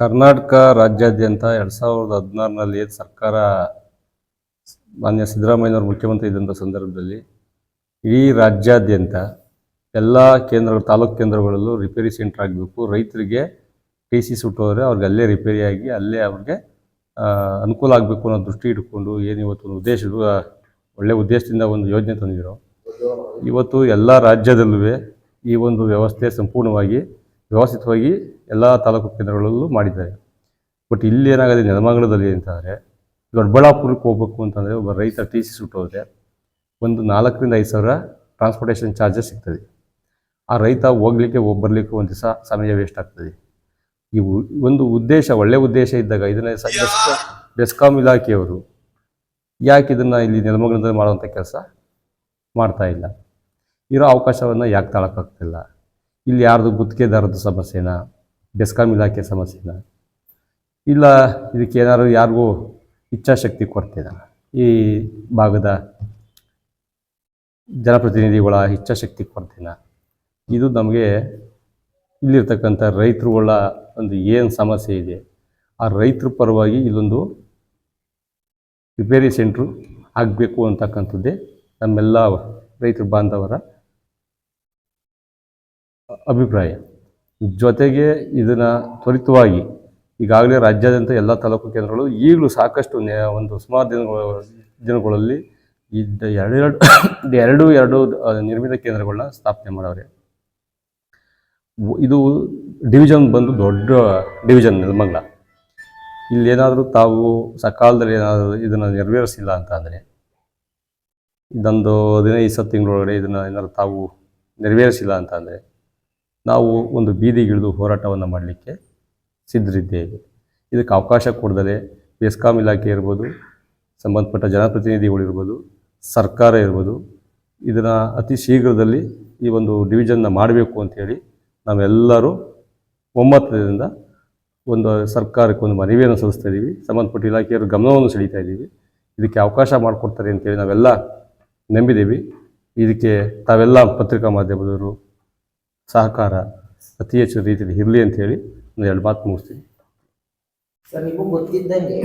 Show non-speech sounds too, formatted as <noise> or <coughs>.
ಕರ್ನಾಟಕ ರಾಜ್ಯಾದ್ಯಂತ ಎರಡು ಸಾವಿರದ ಹದಿನಾರನಲ್ಲಿ ಸರ್ಕಾರ ಮಾನ್ಯ ಸಿದ್ದರಾಮಯ್ಯನವರು ಮುಖ್ಯಮಂತ್ರಿ ಇದ್ದಂಥ ಸಂದರ್ಭದಲ್ಲಿ ಇಡೀ ರಾಜ್ಯಾದ್ಯಂತ ಎಲ್ಲ ಕೇಂದ್ರಗಳು, ತಾಲೂಕು ಕೇಂದ್ರಗಳಲ್ಲೂ ರಿಪೇರಿ ಸೆಂಟರ್ ಆಗಬೇಕು. ರೈತರಿಗೆ ಟಿ ಸಿ ಸುಟ್ಟೋದ್ರೆ ಅವ್ರಿಗೆ ಅಲ್ಲೇ ರಿಪೇರಿಯಾಗಿ ಅಲ್ಲೇ ಅವ್ರಿಗೆ ಅನುಕೂಲ ಆಗಬೇಕು ಅನ್ನೋ ದೃಷ್ಟಿ ಇಟ್ಕೊಂಡು ಏನು ಇವತ್ತು ಒಂದು ಉದ್ದೇಶ ಒಳ್ಳೆ ಉದ್ದೇಶದಿಂದ ಒಂದು ಯೋಜನೆ ತಂದಿರೋ. ಇವತ್ತು ಎಲ್ಲ ರಾಜ್ಯದಲ್ಲೂ ಈ ಒಂದು ವ್ಯವಸ್ಥೆ ಸಂಪೂರ್ಣವಾಗಿ ವ್ಯವಸ್ಥಿತವಾಗಿ ಎಲ್ಲ ತಾಲೂಕು ಕೇಂದ್ರಗಳಲ್ಲೂ ಮಾಡಿದ್ದಾರೆ. ಬಟ್ ಇಲ್ಲಿ ಏನಾಗಿದೆ ನೆಲಮಂಗಲದಲ್ಲಿ ಅಂತಂದರೆ ದೊಡ್ಡಬಳ್ಳಾಪುರಕ್ಕೆ ಹೋಗ್ಬೇಕು ಅಂತಂದರೆ ಒಬ್ಬ ರೈತ ಟಿ ಸಿ ಸುಟ್ಟೋದ್ರೆ ಒಂದು ನಾಲ್ಕರಿಂದ ಐದು ಸಾವಿರ ಟ್ರಾನ್ಸ್ಪೋರ್ಟೇಷನ್ ಚಾರ್ಜಸ್ ಸಿಗ್ತದೆ. ಆ ರೈತ ಹೋಗ್ಲಿಕ್ಕೆ ಹೋಗಿ ಬರಲಿಕ್ಕೆ ಒಂದು ದಿವಸ ಸಮಯ ವೇಸ್ಟ್ ಆಗ್ತದೆ. ಈ ಒಂದು ಉದ್ದೇಶ ಒಳ್ಳೆಯ ಉದ್ದೇಶ ಇದ್ದಾಗ ಇದನ್ನ ಬೆಸ್ಕಾಂ ಇಲಾಖೆಯವರು ಯಾಕೆ ಇದನ್ನು ಇಲ್ಲಿ ನೆಲಮಂಗಲದಲ್ಲಿ ಮಾಡುವಂಥ ಕೆಲಸ ಮಾಡ್ತಾ ಇಲ್ಲ? ಇರೋ ಅವಕಾಶವನ್ನು ಯಾಕೆ ತಾಳಕ್ಕಾಗ್ತಿಲ್ಲ? ಇಲ್ಲಿ ಯಾರ್ದು ಗುತ್ತಿಗೆದಾರದ ಸಮಸ್ಯೆನಾ? ಬೆಸ್ಕಾಂ ಇಲಾಖೆ ಸಮಸ್ಯೆ ಇಲ್ಲ, ಇದಕ್ಕೆ ಏನಾದ್ರು ಯಾರಿಗೂ ಇಚ್ಛಾಶಕ್ತಿ ಕೊಡ್ತಿಲ್ಲ ಈ ಭಾಗದ ಜನಪ್ರತಿನಿಧಿಗಳ ಇಚ್ಛಾಶಕ್ತಿ ಕೊಡ್ತಿಲ್ಲ ಇದು ನಮಗೆ ಇಲ್ಲಿರ್ತಕ್ಕಂಥ ರೈತರುಗಳ ಒಂದು ಏನು ಸಮಸ್ಯೆ ಇದೆ, ಆ ರೈತರ ಪರವಾಗಿ ಇಲ್ಲೊಂದು ರಿಪೇರಿ ಸೆಂಟ್ರು ಆಗಬೇಕು ಅಂತಕ್ಕಂಥದ್ದೇ ನಮ್ಮೆಲ್ಲ ರೈತರು ಬಾಂಧವರ ಅಭಿಪ್ರಾಯ. ಜೊತೆಗೆ ಇದನ್ನು ತ್ವರಿತವಾಗಿ ಈಗಾಗಲೇ ರಾಜ್ಯಾದ್ಯಂತ ಎಲ್ಲ ತಾಲೂಕು ಕೇಂದ್ರಗಳು ಈಗಲೂ ಸಾಕಷ್ಟು ಒಂದು ಸುಮಾರು ದಿನಗಳು, ದಿನಗಳಲ್ಲಿ ಇದ್ದ ಎರಡೆರಡು, <coughs> ಎರಡು ಎರಡು ನಿರ್ಮಿತ ಕೇಂದ್ರಗಳನ್ನ ಸ್ಥಾಪನೆ ಮಾಡವ್ರೆ. ಇದು ಡಿವಿಷನ್ ಬಂದು ದೊಡ್ಡ ಡಿವಿಷನ್ ಇಲ್ಲಿ ಏನಾದರೂ ತಾವು ಸಕಾಲದಲ್ಲಿ ಏನಾದರೂ ಇದನ್ನು ನೆರವೇರಿಸಿಲ್ಲ ಅಂತ ಅಂದರೆ ಇದೊಂದು ಹದಿನೈದು, ಇಪ್ಪತ್ತು ತಿಂಗಳೊಳಗಡೆ ಇದನ್ನು ಏನಾದರೂ ತಾವು ನೆರವೇರಿಸಿಲ್ಲ ಅಂತ ಅಂದರೆ ನಾವು ಒಂದು ಬೀದಿಗಿಳಿದು ಹೋರಾಟವನ್ನು ಮಾಡಲಿಕ್ಕೆ ಸಿದ್ಧರಿದ್ದೇವೆ. ಇದಕ್ಕೆ ಅವಕಾಶ ಕೊಡದರೆ ಬೆಸ್ಕಾಂ ಇಲಾಖೆ ಇರ್ಬೋದು, ಸಂಬಂಧಪಟ್ಟ ಜನಪ್ರತಿನಿಧಿಗಳು ಇರ್ಬೋದು, ಸರ್ಕಾರ ಇರ್ಬೋದು, ಇದನ್ನು ಅತಿ ಶೀಘ್ರದಲ್ಲಿ ಈ ಒಂದು ಡಿವಿಷನ್ನ ಮಾಡಬೇಕು ಅಂಥೇಳಿ ನಾವೆಲ್ಲರೂ ಒಮ್ಮತದಿಂದ ಒಂದು ಸರ್ಕಾರಕ್ಕೆ ಒಂದು ಮನವಿಯನ್ನು ಸಲ್ಲಿಸ್ತಾ ಇದ್ದೀವಿ. ಸಂಬಂಧಪಟ್ಟ ಇಲಾಖೆಯವರು ಗಮನವನ್ನು ಸೆಳೀತಾ ಇದ್ದೀವಿ. ಇದಕ್ಕೆ ಅವಕಾಶ ಮಾಡಿಕೊಡ್ತಾರೆ ಅಂತೇಳಿ ನಾವೆಲ್ಲ ನಂಬಿದ್ದೀವಿ. ಇದಕ್ಕೆ ತಾವೆಲ್ಲ ಪತ್ರಿಕಾ ಮಾಧ್ಯಮದವರು ಸಹಕಾರ ಅತಿ ಹೆಚ್ಚು ರೀತಿಯಲ್ಲಿ ಇರಲಿ ಅಂತ ಹೇಳಿ ಒಂದು ಎರಡು ಮಾತು ಮುಗಿಸ್ತೀನಿ. ಸರ್ ನಿಮಗೂ ಗೊತ್ತಿದ್ದಂಗೆ